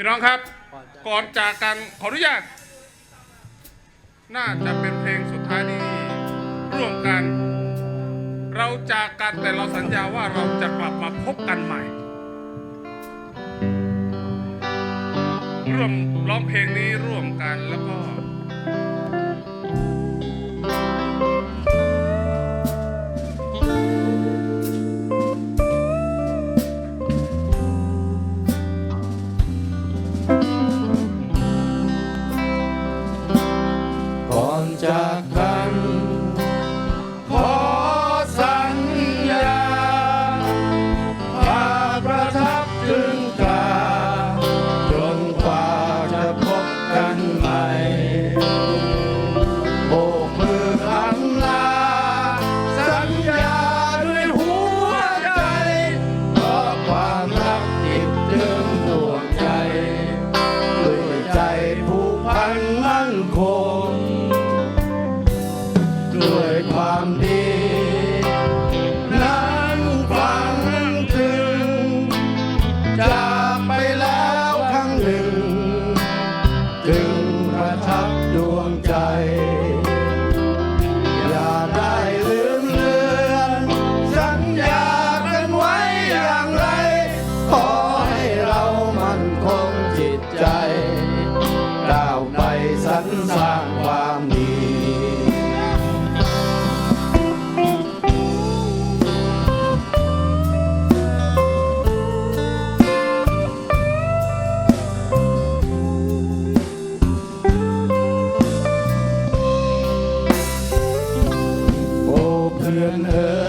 พี่น้องครับ ก่อนจากกันขออนุญาต น่าจะเป็นเพลงสุดท้ายที่ร่วมกัน เราจากกันแต่เราสัญญาว่าเราจะกลับมาพบกันใหม่ร่วมร้องเพลงนี้ร่วมกันแล้วก็ and earth.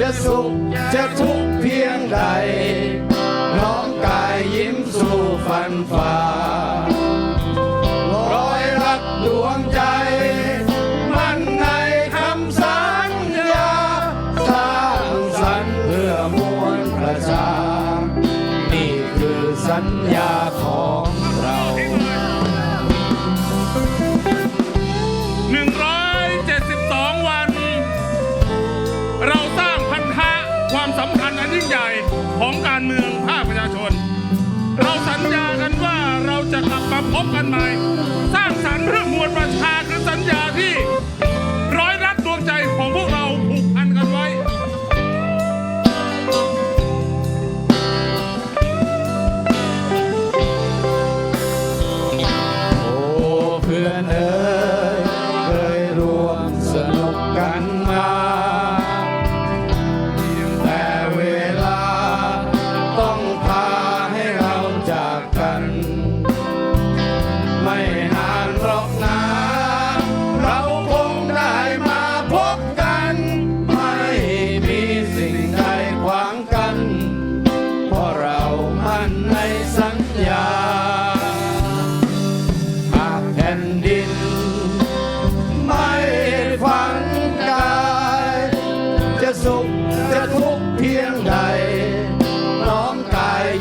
จะสุขจะทุกเพียงใด น้องกายยิ้มสู่ฟันฝ่ารอยรักดวงใจ มันในคำสัญญา สร้างสรรเพื่อมวลประชา นี่คือสัญญาของ พบกันใหม่ สร้างสรรค์เพื่อมวลประชาคืสัญญาที่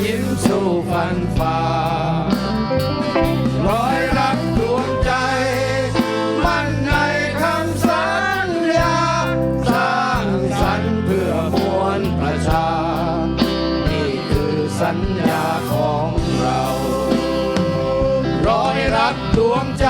ยิ้มสู่ฟันฝ่ารอยรักดวงใจ มั่นในคำสัญญา สร้างสรรเพื่อมวลประชา นี่คือสัญญาของเรา รอยรักดวงใจ